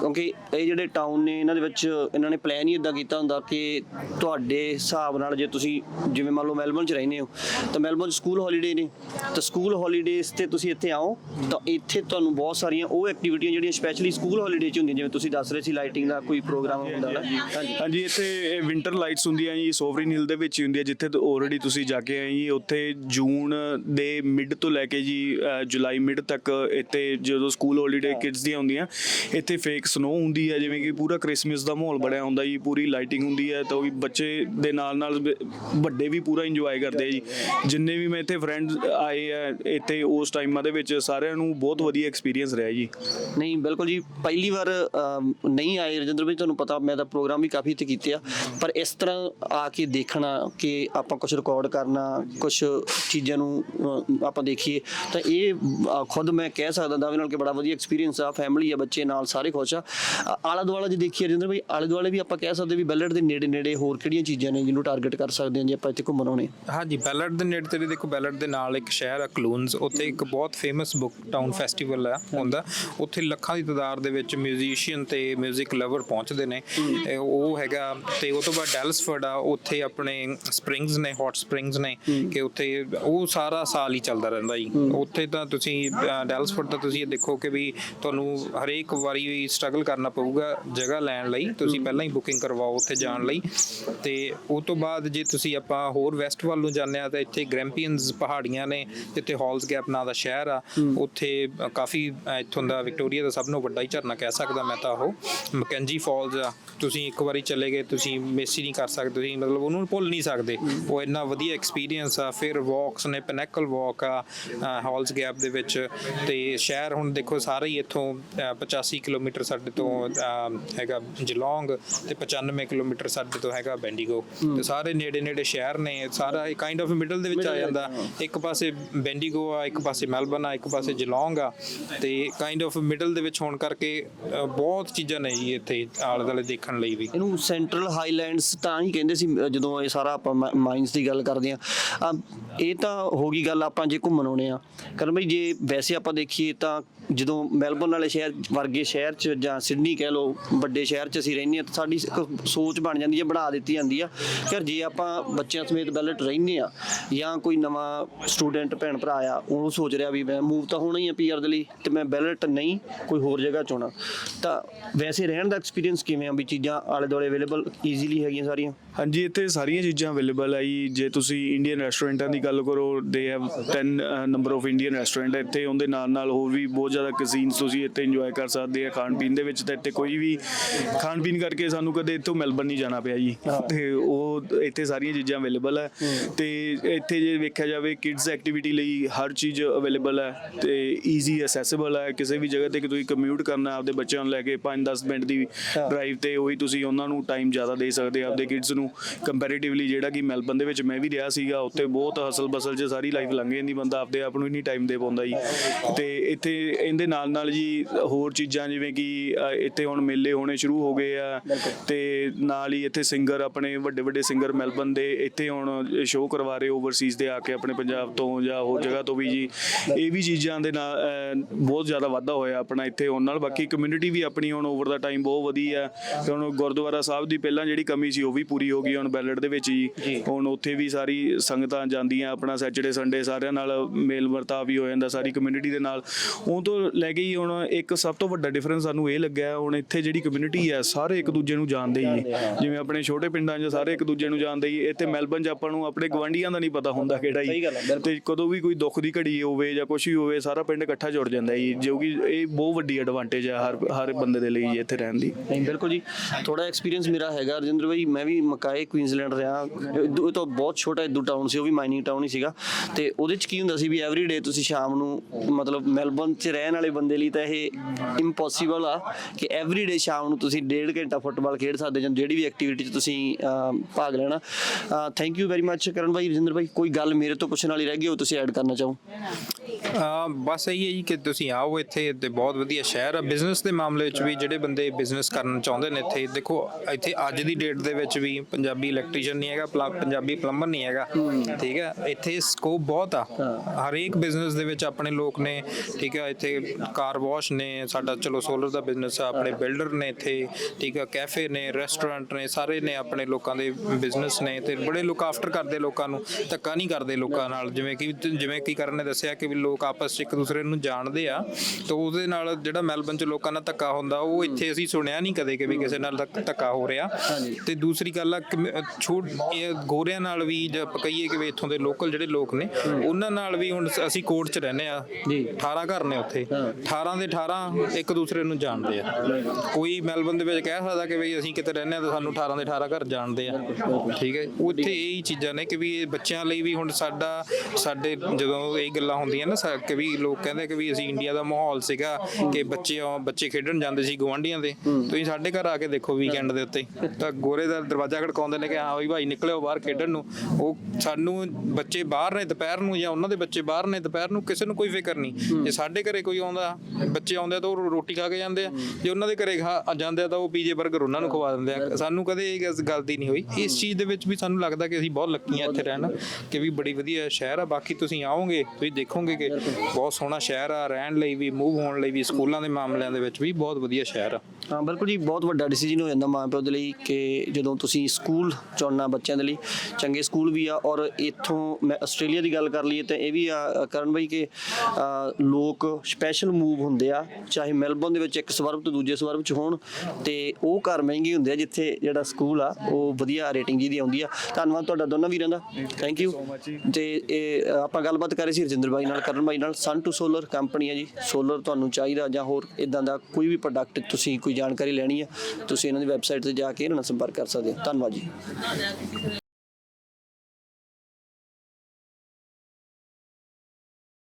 ਕਿਉਂਕਿ ਇਹ ਜਿਹੜੇ ਟਾਊਨ ਨੇ ਇਹਨਾਂ ਦੇ ਵਿੱਚ ਇਹਨਾਂ ਨੇ ਪਲਾਨ ਹੀ ਇਦਾਂ ਕੀਤਾ ਹੁੰਦਾ ਕਿ ਤੁਹਾਡੇ ਹਿਸਾਬ ਨਾਲ ਜੇ ਤੁਸੀਂ ਜਿਵੇਂ ਮੰਨ ਲਓ ਮੈਲਬਨ ਚ ਰਹਿੰਦੇ ਹੋ ਤਾਂ ਮੈਲਬਨ ਸਕੂਲ ਹੌਲੀਡੇ ਨੇ। ਤਾਂ ਸਕੂਲ ਹੌਲੀਡੇਜ਼ ਤੇ ਤੁਸੀਂ ਇੱਥੇ ਆਓ ਤਾਂ ਇੱਥੇ ਤੁਹਾਨੂੰ ਬਹੁਤ ਸਾਰੀਆਂ ਉਹ ਐਕਟੀਵਿਟੀਆਂ ਜਿਹੜੀਆਂ ਸਪੈਸ਼ਲੀ ਸਕੂਲ ਹੌਲੀਡੇ ਚ ਹੁੰਦੀਆਂ ਜਿਵੇਂ ਤੁਸੀਂ ਦੱਸ ਰਹੇ ਸੀ ਲਾਈਟਿੰਗ ਦਾ ਕੋਈ ਪ੍ਰੋਗਰਾਮ ਹੁੰਦਾ ਨਾ। ਹਾਂਜੀ ਹਾਂਜੀ ਇੱਥੇ ਵਿੰਟਰ ਲਾਈਟਸ ਹੁੰਦੀਆਂ ਜੀ ਸੋਵਰਿਨ ਹਿਲ ਦੇ ਵਿੱਚ ਹੀ ਹੁੰਦੀ ਹੈ ਜਿੱਥੇ ਆਲਰੇਡੀ ਤੁਸੀਂ ਜਾ ਕੇ ਆਏ ਜੀ ਉੱਥੇ ਜੂਨ ਦੇ ਮਿਡ ਤੋਂ ਲੈ ਕੇ ਜੀ ਜੁਲਾਈ ਮਿਡ ਤੱਕ ਇੱਥੇ ਜਦੋਂ ਸਕੂਲ ਹੌਲੀਡੇ ਕਿਡਸ ਦੀਆਂ ਹੁੰਦੀਆਂ ਇੱਥੇ ਫੇਕ ਸਨੋ ਹੁੰਦੀ ਹੈ ਜਿਵੇਂ ਕਿ ਪੂਰਾ ਕ੍ਰਿਸਮਸ ਦਾ ਮਾਹੌਲ ਬਣਿਆ ਹੁੰਦਾ ਜੀ ਪੂਰੀ ਲਾਈਟਿੰਗ ਹੁੰਦੀ ਹੈ ਤਾਂ ਉਹ ਵੀ ਬੱਚੇ ਦੇ ਨਾਲ ਨਾਲ ਵੱਡੇ ਵੀ ਪੂਰਾ ਇੰਜੋਏ ਕਰਦੇ ਆ ਜੀ। ਜਿੰਨੇ ਵੀ ਮੈਂ ਇੱਥੇ ਫਰੈਂਡਸ ਆਏ ਆ ਇੱਥੇ ਉਸ ਟਾਈਮਾਂ ਦੇ ਵਿੱਚ ਸਾਰਿਆਂ ਨੂੰ ਬਹੁਤ ਵਧੀਆ ਐਕਸਪੀਰੀਅੰਸ ਰਿਹਾ ਜੀ। ਨਹੀਂ ਬਿਲਕੁਲ ਜੀ ਪਹਿਲੀ ਵਾਰ ਨਹੀਂ ਆਏ ਰਜਿੰਦਰ ਭਾਈ ਤੁਹਾਨੂੰ ਪਤਾ ਮੈਂ ਤਾਂ ਪ੍ਰੋਗਰਾਮ ਵੀ ਕਾਫੀ ਇੱਥੇ ਕੀਤੇ ਆ। ਪਰ ਇਸ ਤਰ੍ਹਾਂ ਆ ਕੇ ਦੇਖਣਾ ਕਿ ਆਪਾਂ ਕੁਝ ਰਿਕਾਰਡ ਕਰਨਾ ਕੁਝ ਚੀਜ਼ਾਂ ਨੂੰ ਅ, ਆਪਾਂ ਦੇਖੀਏ ਤਾਂ ਇਹ ਅ, ਖੁਦ ਮੈਂ ਕਹਿ ਸਕਦਾ ਦਾਅਵੇ ਨਾਲ ਕਿ ਬੜਾ ਵਧੀਆ ਐਕਸਪੀਰੀਅੰਸ ਆ ਫੈਮਿਲੀ ਆ ਬੱਚੇ ਨਾਲ ਸਾਰੇ ਖੁਸ਼ ਆ। ਅ, ਆਲਾ ਦੁਆਲਾ ਜੇ ਦੇਖੀਏ ਰਜਿੰਦਰ ਭਾਈ ਆਲੇ ਦੁਆਲੇ ਵੀ ਆਪਾਂ ਕਹਿ ਸਕਦੇ ਵੀ ਬੈਲਟ ਦੇ ਨੇੜੇ ਨੇੜੇ ਹੋਰ ਕਿਹੜੀਆਂ ਚੀਜ਼ਾਂ ਨੇ ਜਿਹਨੂੰ ਟਾਰਗੇਟ ਕਰ ਸਕਦੇ ਹਾਂ ਜੇ ਆਪਾਂ ਇੱਥੇ ਘੁੰਮਣ ਆਉਣੇ? ਹਾਂਜੀ ਬੈਲਟ ਦੇ ਨੇੜੇ ਤੇ ਦੇਖੋ ਬੈਲਟ ਦੇ ਨਾਲ ਇੱਕ ਸ਼ਹਿਰ ਆ ਕਲੂਨਸ ਉੱਥੇ ਇੱਕ ਬਹੁਤ ਫੇਮਸ ਬੁੱਕ ਟਾਊਨ ਫੈਸਟੀਵਲ ਆ ਹੁੰਦਾ। ਉੱਥੇ ਲੱਖਾਂ ਦੀ ਤਾਦਾਦ ਦੇ ਵਿੱਚ ਮਿਊਜ਼ੀਸ਼ੀਅਨ ਤੇ 뮤직 ਲਵਰ ਪਹੁੰਚਦੇ ਨੇ। ਇਹ ਉਹ ਹੈਗਾ ਤੇ ਉਹ ਤੋਂ ਬਾਅਦ ਡੈਲਸਫਰਡ ਆ ਉੱਥੇ ਆਪਣੇ ਸਪ੍ਰਿੰਗਸ ਨੇ ਹੌਟ ਸਪ੍ਰਿੰਗਸ ਨੇ ਕਿ ਉੱਥੇ ਉਹ ਸਾਰਾ ਸਾਲ ਹੀ ਚੱਲਦਾ ਰਹਿੰਦਾ ਜੀ। ਉੱਥੇ ਤਾਂ ਤੁਸੀਂ ਡੈਲਸਫਰਡ ਤਾਂ ਤੁਸੀਂ ਇਹ ਦੇਖੋ ਕਿ ਵੀ ਤੁਹਾਨੂੰ ਹਰੇਕ ਵਾਰੀ ਸਟਰਗਲ ਕਰਨਾ ਪਊਗਾ ਜਗ੍ਹਾ ਲੈਣ ਲਈ। ਤੁਸੀਂ ਪਹਿਲਾਂ ਹੀ ਬੁਕਿੰਗ ਕਰਵਾਓ ਉੱਥੇ ਜਾਣ ਲਈ। ਤੇ ਉਹ ਤੋਂ ਬਾਅਦ ਜੇ ਤੁਸੀਂ ਆਪਾਂ ਹੋਰ ਵੈਸਟ ਵੱਲ ਨੂੰ ਜਾਂਦੇ ਆ ਤਾਂ ਇੱਥੇ ਗ੍ਰੈਂਪੀਅਨਸ ਪਹਾੜੀਆਂ ਨੇ ਜਿੱਥੇ ਹੌਲਸ ਗੈਪ ਨਾਂ ਦਾ ਸ਼ਹਿਰ ਆ। ਉੱਥੇ ਕਾਫੀ ਇੱਥੋਂ ਦਾ ਵਿਕਟੋਰੀਆ ਦਾ ਸਭ ਨੂੰ ਵੱਡਾ ਹੀ ਝਰਨਾ ਕਹਿ ਸਕਦਾ ਮੈਂ ਤਾਂ ਉਹ। ਮਕੈਂਜੀ ਫਾਲਸ ਆ। ਤੁਸੀਂ ਇੱਕ ਵਾਰੀ ਚਲੇ ਗਏ ਤੁਸੀਂ ਮਿਸ ਹੀ ਨਹੀਂ ਕਰ ਸਕਦੇ ਤੁਸੀਂ ਮਤਲਬ ਉਹਨੂੰ ਭੁੱਲ ਨਹੀਂ ਸਕਦੇ। ਉਹ ਇੰਨਾ ਵਧੀਆ ਐਕਸਪੀਰੀਅੰਸ ਆ ਫਿਰ ਵਾਕਸ ਨੇ ਪਿਨੈਕਲ ਵਾਕ ਆ ਹੌਲਸ ਗੈਪ ਦੇ ਵਿੱਚ। ਤੇ ਸ਼ਹਿਰ ਹੁਣ ਦੇਖੋ ਸਾਰੇ ਹੀ ਇੱਥੋਂ ਅ, 85 ਕਿਲੋਮੀਟਰ ਸਾਡੇ ਤੋਂ ਹੈਗਾ ਜਲੌਂਗ ਤੇ 95 ਕਿਲੋਮੀਟਰ ਸਾਡੇ ਤੋਂ ਹੈਗਾ ਬੈਂਡੀਗੋ ਤੇ ਸਾਰੇ ਨੇੜੇ ਨੇੜੇ ਸ਼ਹਿਰ ਨੇ ਸਾਰਾ ਕਾਈਂਡ ਆਫ ਮਿਡਲ ਦੇ ਵਿੱਚ ਆ ਜਾਂਦਾ। ਇੱਕ ਪਾਸੇ ਬੈਂਡੀਗੋ ਆ ਇੱਕ ਪਾਸੇ ਮੈਲਬਨ ਆ ਇੱਕ ਪਾਸੇ ਜਲੌਂਗ ਆ। ਤੇ ਕਾਈਂਡ ਆਫ ਮਿਡਲ ਦੇ ਵਿੱਚ ਹੋਣ ਕਰਕੇ ਬਹੁਤ ਚੀਜ਼ਾਂ ਨੇ ਜੀ ਇੱਥੇ ਆਲੇ ਦੁਆਲੇ ਦੇਖਣ ਲਈ ਵੀ। ਇਹਨੂੰ ਸੈਂਟਰਲ ਹਾਈਲੈਂਡਸ ਤਾਂ ਹੀ ਕਹਿੰਦੇ ਸੀ ਜਦੋਂ ਇਹ ਸਾਰਾ ਆਪਾਂ ਮਾਈਨਸ ਦੀ ਗੱਲ ਕਰਦੇ ਆ। ਇਹ ਤਾਂ ਹੋ ਗਈ ਗੱਲ ਆਪਾਂ ਜੇ ਘੁੰਮਣ ਆਉਣੇ ਆ। ਕਰਨ ਬਈ ਜੇ ਵੈਸੇ ਆਪਾਂ ਦੇਖੀਏ ਤਾਂ ਜਦੋਂ ਮੈਲਬਨ ਵਾਲੇ ਸ਼ਹਿਰ ਵਰਗੇ ਸ਼ਹਿਰ 'ਚ ਜਾਂ ਸਿਡਨੀ ਕਹਿ ਲਓ, ਵੱਡੇ ਸ਼ਹਿਰ 'ਚ ਅਸੀਂ ਰਹਿੰਦੇ ਹਾਂ, ਤਾਂ ਸਾਡੀ ਇੱਕ ਸੋਚ ਬਣ ਜਾਂਦੀ ਹੈ, ਬਣਾ ਦਿੱਤੀ ਜਾਂਦੀ ਆ ਕਿ ਜੇ ਆਪਾਂ ਬੱਚਿਆਂ ਸਮੇਤ ਬੈਲਟ ਰਹਿੰਦੇ ਆ ਜਾਂ ਕੋਈ ਨਵਾਂ ਸਟੂਡੈਂਟ ਭੈਣ ਭਰਾ ਆ, ਉਹਨੂੰ ਸੋਚ ਰਿਹਾ ਵੀ ਮੈਂ ਮੂਵ ਤਾਂ ਹੋਣਾ ਹੀ ਆ ਪੀਆਰ ਦੇ ਲਈ ਤੇ ਮੈਂ ਬੈਲਟ ਨਹੀਂ ਕੋਈ ਹੋਰ ਜਗ੍ਹਾ ਚੁਣਾ। ਤਾਂ ਵੈਸੇ ਰਹਿਣ ਦਾ ਐਕਸਪੀਰੀਅੰਸ ਕਿਵੇਂ ਆ ਵੀ ਚੀਜ਼ਾਂ ਆਲੇ ਦੁਆਲੇ ਅਵੇਲੇਬਲ ਈਜ਼ੀਲੀ ਹੈਗੀਆਂ ਸਾਰੀਆਂ? ਹਾਂਜੀ, ਇੱਥੇ ਸਾਰੀਆਂ ਚੀਜ਼ਾਂ ਅਵੇਲੇਬਲ ਆ ਜੀ। ਜੇ ਤੁਸੀਂ ਇੰਡੀਅਨ ਰੈਸਟੋਰੈਂਟਾਂ ਦੀ ਗੱਲ ਕਰੋ they have 10 number of Indian restaurant ਇੱਥੇ। ਉਹਦੇ ਨਾਲ ਨਾਲ ਹੋਰ ਵੀ ਬਹੁਤ ਜ਼ਿਆਦਾ ਕਜ਼ੀਨਸ ਤੁਸੀਂ ਇੱਥੇ ਇੰਜੋਏ ਕਰ ਸਕਦੇ ਆ ਖਾਣ ਪੀਣ ਦੇ ਵਿੱਚ ਤਾਂ ਇੱਥੇ ਕੋਈ ਵੀ ਖਾਣ ਪੀਣ ਕਰਕੇ ਸਾਨੂੰ ਕਦੇ ਇੱਥੋਂ ਮੈਲਬਨ ਨਹੀਂ ਜਾਣਾ ਪਿਆ ਜੀ। ਤੇ ਉਹ ਇੱਥੇ ਸਾਰੀਆਂ ਚੀਜ਼ਾਂ ਅਵੇਲੇਬਲ ਹੈ। ਤੇ ਇੱਥੇ ਜੇ ਵੇਖਿਆ ਜਾਵੇ ਕਿਡਸ ਐਕਟੀਵਿਟੀ ਲਈ ਹਰ ਚੀਜ਼ ਅਵੇਲੇਬਲ ਹੈ ਤੇ ਈਜ਼ੀ ਅਸੈਸਿਬਲ ਹੈ ਕਿਸੇ ਵੀ ਜਗ੍ਹਾ ਤੇ ਕਿ ਤੁਸੀਂ ਕਮਿਊਟ ਕਰਨਾ ਆਪਦੇ ਬੱਚਿਆਂ ਨੂੰ ਲੈ ਕੇ 5-10 ਮਿੰਟ ਦੀ ਡਰਾਈਵ ਤੇ ਉਹੀ ਤੁਸੀਂ ਉਹਨਾਂ ਨੂੰ ਟਾਈਮ ਜ਼ਿਆਦਾ ਦੇ ਸਕਦੇ ਆ ਆਪਦੇ ਕਿਡਸ ਨੂੰ। ਕੰਪੈਰੀਟਿਵਲੀ ਜਿਹੜਾ ਕਿ ਮੈਲਬਨ ਦੇ ਵਿੱਚ ਮੈਂ ਵੀ ਰਿਹਾ ਸੀਗਾ ਉੱਥੇ ਬਹੁਤ ਹਸਲ ਬਸਲ 'ਚ ਸਾਰੀ ਲਾਈਫ ਲੰਘ ਜਾਂਦੀ ਬੰਦਾ ਆਪਦੇ ਆਪ ਨੂੰ ਹੀ ਨਹੀਂ ਟਾਈਮ ਦੇ ਪਾਉਂਦਾ ਜੀ। ਤੇ ਇੱਥੇ ਇਹਦੇ ਨਾਲ ਨਾਲ ਜੀ ਹੋਰ ਚੀਜ਼ਾਂ ਜਿਵੇਂ ਕਿ ਇੱਥੇ ਹੁਣ ਮੇਲੇ ਹੋਣੇ ਸ਼ੁਰੂ ਹੋ ਗਏ ਆ ਤੇ ਨਾਲ ਹੀ ਇੱਥੇ ਸਿੰਗਰ ਆਪਣੇ ਵੱਡੇ ਵੱਡੇ ਸਿੰਗਰ ਮੈਲਬਨ ਦੇ ਇੱਥੇ ਹੁਣ ਸ਼ੋਅ ਕਰਵਾ ਰਹੇ ਓਵਰਸੀਜ਼ ਦੇ ਆ ਕੇ ਆਪਣੇ ਪੰਜਾਬ ਤੋਂ ਜਾਂ ਹੋਰ ਜਗ੍ਹਾ ਤੋਂ ਵੀ ਜੀ। ਇਹ ਵੀ ਚੀਜ਼ਾਂ ਦੇ ਨਾਲ ਬਹੁਤ ਜ਼ਿਆਦਾ ਵਾਧਾ ਹੋਇਆ ਆਪਣਾ ਇੱਥੇ ਹੋਣ ਨਾਲ। ਬਾਕੀ ਕਮਿਊਨਿਟੀ ਵੀ ਆਪਣੀ ਹੁਣ ਓਵਰ ਦਾ ਟਾਈਮ ਬਹੁਤ ਵਧੀ ਆ। ਤੇ ਹੁਣ ਗੁਰਦੁਆਰਾ ਸਾਹਿਬ ਦੀ ਪਹਿਲਾਂ ਜਿਹੜੀ ਕਮੀ ਸੀ ਉਹ ਵੀ ਪੂਰੀ ਹੋ ਗਈ ਹੁਣ ਬੈਲਟ ਦੇ ਵਿੱਚ ਜੀ। ਹੁਣ ਉੱਥੇ ਵੀ ਸਾਰੀ ਸੰਗਤਾਂ ਜਾਂਦੀਆਂ ਆਪਣਾ ਸੈਚਰਡੇ ਸੰਡੇ ਸਾਰਿਆਂ ਨਾਲ ਮੇਲ ਵਰਤਾਵ ਵੀ ਹੋ ਜਾਂਦਾ ਸਾਰੀ ਕਮਿਊਨਿਟੀ ਦੇ ਨਾਲ। ਉਹ ਤੋਂ ਲੈ ਕੇ ਹੀ ਹੁਣ ਇੱਕ ਸਭ ਤੋਂ ਵੱਡਾ ਡਿਫਰੈਂਸ ਸਾਨੂੰ ਇਹ ਲੱਗਿਆ ਹੁਣ ਇੱਥੇ ਜਿਹੜੀ ਕਮਿਊਨਿਟੀ ਹੈ ਸਾਰੇ ਇੱਕ ਦੂਜੇ ਨੂੰ ਜਾਣਦੇ ਹੀ। ਜਿਵੇਂ ਆਪਣੇ ਛੋਟੇ ਪਿੰਡਾਂ 'ਚ ਸਾਰੇ ਇੱਕ ਦੂਜੇ ਨੂੰ ਜਾਣਦੇ ਹੀ। ਇੱਥੇ ਮੈਲਬਨ 'ਚ ਆਪਾਂ ਨੂੰ ਆਪਣੇ ਗਵਾਂਢੀਆਂ ਦਾ ਨਹੀਂ ਪਤਾ ਹੁੰਦਾ ਕਿਹੜਾ ਹੀ। ਤੇ ਕਦੋਂ ਵੀ ਕੋਈ ਦੁੱਖ ਦੀ ਘੜੀ ਹੋਵੇ ਜਾਂ ਕੁਝ ਵੀ ਹੋਵੇ ਸਾਰਾ ਪਿੰਡ ਇਕੱਠਾ ਜੁੜ ਜਾਂਦਾ ਜੀ ਜੋ ਕਿ ਇਹ ਬਹੁਤ ਵੱਡੀ ਐਡਵਾਂਟੇਜ ਹੈ ਹਰ ਹਰ ਬੰਦੇ ਦੇ ਲਈ ਇੱਥੇ ਰਹਿਣ ਦੀ। ਨਹੀਂ ਬਿਲਕੁਲ ਜੀ। ਥੋੜਾ ਐਕਸਪੀਰੀਅੰਸ ਮੇਰਾ ਹੈਗਾ ਰਜਿੰਦਰ ਭਾਈ ਮੈਂ ਵੀ ਮਕਾਏ ਕੁਈਨਜ਼ਲੈਂਡ ਰਿਹਾ। ਇਹ ਤਾਂ ਬਹੁਤ ਛੋਟਾ ਇਦੂ ਟਾਊਨ ਸੀ ਉਹ ਵੀ ਮਾਈਨਿੰਗ ਟਾਊਨ ਹੀ ਸੀਗਾ। ਤੇ ਉਹਦੇ ਚ ਕੀ ਹੁੰਦਾ ਸੀ ਵੀ ਐਵਰੀ ਡੇ ਤੁਸੀਂ ਸ਼ਾਮ ਨੂੰ ਮਤਲਬ ਮੈਲਬਨ ਚ ਰਹਿਣ ਵਾਲੇ ਬੰਦੇ ਲਈ ਤਾਂ ਇਹ ਇੰਪੋਸੀਬਲ ਆ ਕਿ ਐਵਰੀਡੇ ਸ਼ਾਮ ਨੂੰ ਤੁਸੀਂ ਡੇਢ ਘੰਟਾ ਫੁੱਟਬਾਲ ਖੇਡ ਸਕਦੇ ਜਾਂ ਜਿਹੜੀ ਵੀ ਐਕਟੀਵਿਟੀ 'ਚ ਤੁਸੀਂ ਭਾਗ ਲੈਣਾ। ਥੈਂਕ ਯੂ ਵੈਰੀ ਮੱਚ ਕਰਨ ਭਾਈ ਰਜਿੰਦਰ ਭਾਈ। ਕੋਈ ਗੱਲ ਮੇਰੇ ਤੋਂ ਪੁੱਛਣ ਵਾਲੀ ਰਹਿ ਗਈ ਉਹ ਤੁਸੀਂ ਐਡ ਕਰਨਾ ਚਾਹੋ। ਬਸ ਇਹੀ ਹੈ ਜੀ ਕਿ ਤੁਸੀਂ ਆਓ ਇੱਥੇ ਤੇ ਬਹੁਤ ਵਧੀਆ ਸ਼ਹਿਰ ਆ। ਬਿਜ਼ਨਸ ਦੇ ਮਾਮਲੇ ਵਿੱਚ ਵੀ ਜਿਹੜੇ ਬੰਦੇ ਬਿਜ਼ਨਸ ਕਰਨ ਚਾਹੁੰਦੇ ਨੇ ਇੱਥੇ ਦੇਖੋ ਇੱਥੇ ਅੱਜ ਦੀ ਡੇਟ ਦੇ ਵਿੱਚ ਵੀ ਪੰਜਾਬੀ ਇਲੈਕਟ੍ਰੀਸ਼ੀਅਨ ਨਹੀਂ ਹੈਗਾ ਪੰਜਾਬੀ ਪਲੰਬਰ ਨਹੀਂ ਹੈਗਾ। ਠੀਕ ਹੈ ਇੱਥੇ ਸਕੋਪ ਬਹੁਤ ਆ। ਹਰੇਕ ਬਿਜ਼ਨਸ ਦੇ ਵਿੱਚ ਆਪਣੇ ਲੋਕ ਨੇ ਠੀਕ ਹੈ ਇੱਥੇ ਕਾਰ ਵਾਸ਼ ਨੇ ਸਾਡਾ ਚਲੋ ਸੋਲਰ ਦਾ ਬਿਜ਼ਨਸ ਆ ਆਪਣੇ ਬਿਲਡਰ ਨੇ ਇੱਥੇ ਠੀਕ ਹੈ ਕੈਫੇ ਨੇ ਰੈਸਟੋਰੈਂਟ ਨੇ ਸਾਰੇ ਨੇ ਆਪਣੇ ਲੋਕਾਂ ਦੇ ਬਿਜ਼ਨਸ ਨੇ ਤੇ ਬੜੇ ਲੋਕ ਆਫਟਰ ਕਰਦੇ ਲੋਕਾਂ ਨੂੰ ਧੱਕਾ ਨਹੀਂ ਕਰਦੇ ਲੋਕਾਂ ਨਾਲ ਜਿਵੇਂ ਕਿ ਜਿਵੇਂ ਕਿ ਕਰਨ ਨੇ ਦੱਸਿਆ ਕਿ ਵੀ ਲੋਕ ਆਪਸ 'ਚ ਇੱਕ ਦੂਸਰੇ ਨੂੰ ਜਾਣਦੇ ਆ ਤੇ ਉਹਦੇ ਨਾਲ ਜਿਹੜਾ ਮੈਲਬਨ 'ਚ ਲੋਕਾਂ ਨਾਲ ਧੱਕਾ ਹੁੰਦਾ ਉਹ ਇੱਥੇ ਅਸੀਂ ਸੁਣਿਆ ਨਹੀਂ ਕਦੇ ਕਿ ਵੀ ਕਿਸੇ ਨਾਲ ਧੱਕ- ਹੋ ਰਿਹਾ। ਤੇ ਦੂਸਰੀ ਗੱਲ ਆ ਛੋਟ ਗੋਰਿਆਂ ਨਾਲ ਵੀ ਜੇ ਕਹੀਏ ਕਿ ਵੀ ਇੱਥੋਂ ਦੇ ਲੋਕਲ ਜਿਹੜੇ ਲੋਕ ਨੇ ਉਹਨਾਂ ਨਾਲ ਵੀ ਹੁਣ ਅਸੀਂ ਕੋਰਟ 'ਚ ਰਹਿੰਦੇ ਆ ਜੀ। 18 ਘਰ ਨੇ ਉੱਥੇ। 18 ਦੇ 18 ਇੱਕ ਦੂਸਰੇ ਨੂੰ ਜਾਣਦੇ ਆ। ਕੋਈ ਮੈਲਬਨ ਦੇ ਵਿੱਚ ਕਹਿ ਸਕਦਾ ਕਿ ਵੀ ਅਸੀਂ ਕਿਤੇ ਰਹਿੰਦੇ ਆ ਤਾਂ ਸਾਨੂੰ 18 ਦੇ 18 ਘਰ ਜਾਣਦੇ ਆ। ਠੀਕ ਹੈ ਉੱਥੇ ਇਹ ਚੀਜ਼ਾਂ ਨੇ ਕਿ ਵੀ ਇਹ ਬੱਚਿਆਂ ਲਈ ਵੀ ਹੁਣ ਸਾਡਾ ਸਾਡੇ ਜਦੋਂ ਇਹ ਗੱਲਾਂ ਹੁੰਦੀਆਂ ਨਾ ਕਿ ਵੀ ਲੋਕ ਕਹਿੰਦੇ ਕਿ ਵੀ ਅਸੀਂ ਇੰਡੀਆ ਦਾ ਮਾਹੌਲ ਸੀਗਾ ਕਿ ਬੱਚੇ ਬੱਚੇ ਖੇਡਣ ਜਾਂਦੇ ਸੀ ਗਵਾਂਢੀਆਂ ਦੇ। ਤੁਸੀਂ ਸਾਡੇ ਘਰ ਆ ਕੇ ਦੇਖੋ ਵੀਕਐਂਡ ਦੇ ਉੱਤੇ। ਤਾਂ ਗੋਰੇ ਦਾ ਦਰਵਾਜ਼ਾ ਖੜਕਾਉਂਦੇ ਨੇ ਕਿ ਹਾਂ ਵੀ ਭਾਈ ਨਿਕਲਿਓ ਬਾਹਰ ਖੇਡਣ ਨੂੰ। ਉਹ ਸਾਨੂੰ ਬੱਚੇ ਬਾਹਰ ਨੇ ਦੁਪਹਿਰ ਨੂੰ ਜਾਂ ਉਹਨਾਂ ਦੇ ਬੱਚੇ ਬਾਹਰ ਨੇ ਦੁਪਹਿਰ ਨੂੰ ਕਿਸੇ ਨੂੰ ਕੋਈ ਫਿਕਰ ਨਹੀਂ। ਜੇ ਸਾਡੇ ਘਰੇ ਕੋਈ ਆਉਂਦਾ ਬੱਚੇ ਆਉਂਦੇ ਤਾਂ ਉਹ ਰੋਟੀ ਖਾ ਕੇ ਜਾਂਦੇ ਆ। ਜੇ ਉਹਨਾਂ ਦੇ ਘਰੇ ਖਾ ਜਾਂਦੇ ਆ ਤਾਂ ਉਹ ਪੀਜੇ 버ਗਰ ਉਹਨਾਂ ਨੂੰ ਖਵਾ ਦਿੰਦੇ ਆ। ਸਾਨੂੰ ਕਦੇ ਇਹ ਗੱਲ- ਗਲਤੀ ਨਹੀਂ ਹੋਈ। ਇਸ ਚੀਜ਼ ਦੇ ਵਿੱਚ ਵੀ ਸਾਨੂੰ ਲੱਗਦਾ ਕਿ ਅਸੀਂ ਬਹੁਤ ਲੱਕੀ ਆ ਇੱਥੇ ਰਹਿਣਾ ਕਿ ਵੀ ਬੜੀ ਵਧੀਆ ਸ਼ਹਿਰ ਆ। ਬਾਕੀ ਤੁਸੀਂ ਆਓਗੇ ਤੁਸੀਂ ਦੇਖੋਗੇ ਕਿ ਬਹੁਤ ਸੋਹਣਾ ਸ਼ਹਿਰ ਆ ਰਹਿਣ ਲਈ ਵੀ ਮੂਵ ਹੋਣ ਲਈ ਵੀ ਸਕੂਲਾਂ ਦੇ ਮਾਮਲਿਆਂ ਦੇ ਵਿੱਚ ਵੀ ਬਹੁਤ ਵਧੀਆ ਸ਼ਹਿਰ ਆ। ਹਾਂ ਬਿਲਕੁਲ ਜੀ ਬਹੁਤ ਵੱਡਾ ਡਿਸੀਜਨ ਹੋ ਜਾਂਦਾ ਮਾਂ ਪਿਓ ਦੇ ਲਈ ਕਿ ਜਦੋਂ ਤੁਸੀਂ ਸਕੂਲ ਚੁਣਨਾ ਬੱਚਿਆਂ ਦੇ ਲਈ ਚੰਗੇ ਸਕੂਲ ਵੀ ਆ। ਔਰ ਇੱਥੋਂ ਮੈਂ ਆਸਟ੍ਰੇਲੀਆ ਦੀ ਗੱਲ ਕਰ ਲਈਏ ਤਾਂ ਇਹ ਵੀ ਆ ਕਰਨ ਬਈ ਕਿ ਲੋਕ ਸਪੈਸ਼ਲ ਮੂਵ ਹੁੰਦੇ ਆ, ਚਾਹੇ ਮੈਲਬੌਰਨ ਦੇ ਵਿੱਚ ਇੱਕ ਸਵਰਬ ਤੋਂ ਦੂਜੇ ਸਵਰਬ ਚ ਹੋਣ, ਤੇ ਉਹ ਘਰ ਮਹਿੰਗੇ ਹੁੰਦੇ ਆ ਜਿੱਥੇ ਜਿਹੜਾ ਸਕੂਲ ਆ, ਉਹ ਵਧੀਆ ਰੇਟਿੰਗ ਜੀ ਦੀ ਆਉਂਦੀ ਆ। ਧੰਨਵਾਦ ਤੁਹਾਡਾ ਦੋਨਾਂ ਵੀਰਾਂ ਦਾ। ਥੈਂਕ ਯੂ ਤੇ ਇਹ, ਆਪਾਂ ਗੱਲਬਾਤ ਕਰ ਰਹੇ ਸੀ ਰਜਿੰਦਰ ਬਾਈ ਨਾਲ, ਕਰਨ ਬਾਈ ਨਾਲ। ਸਨ ਟੂ ਸੋਲਰ ਕੰਪਨੀ ਆ ਜੀ। ਸੋਲਰ ਤੁਹਾਨੂੰ ਚਾਹੀਦਾ ਜਾਂ ਹੋਰ ਇਦਾਂ ਦਾ ਕੋਈ ਵੀ ਪ੍ਰੋਡਕਟ ਤੁਸੀਂ ਕੋਈ ਜਾਣਕਾਰੀ ਲੈਣੀ ਆ, ਤੁਸੀਂ ਇਹਨਾਂ ਦੀ ਵੈਬਸਾਈਟ ਤੇ ਜਾ ਕੇ ਇਹਨਾਂ ਨਾਲ ਸੰਪਰਕ ਕਰ ਸਕਦੇ ਹੋ। ਧੰਨਵਾਦ ਜੀ।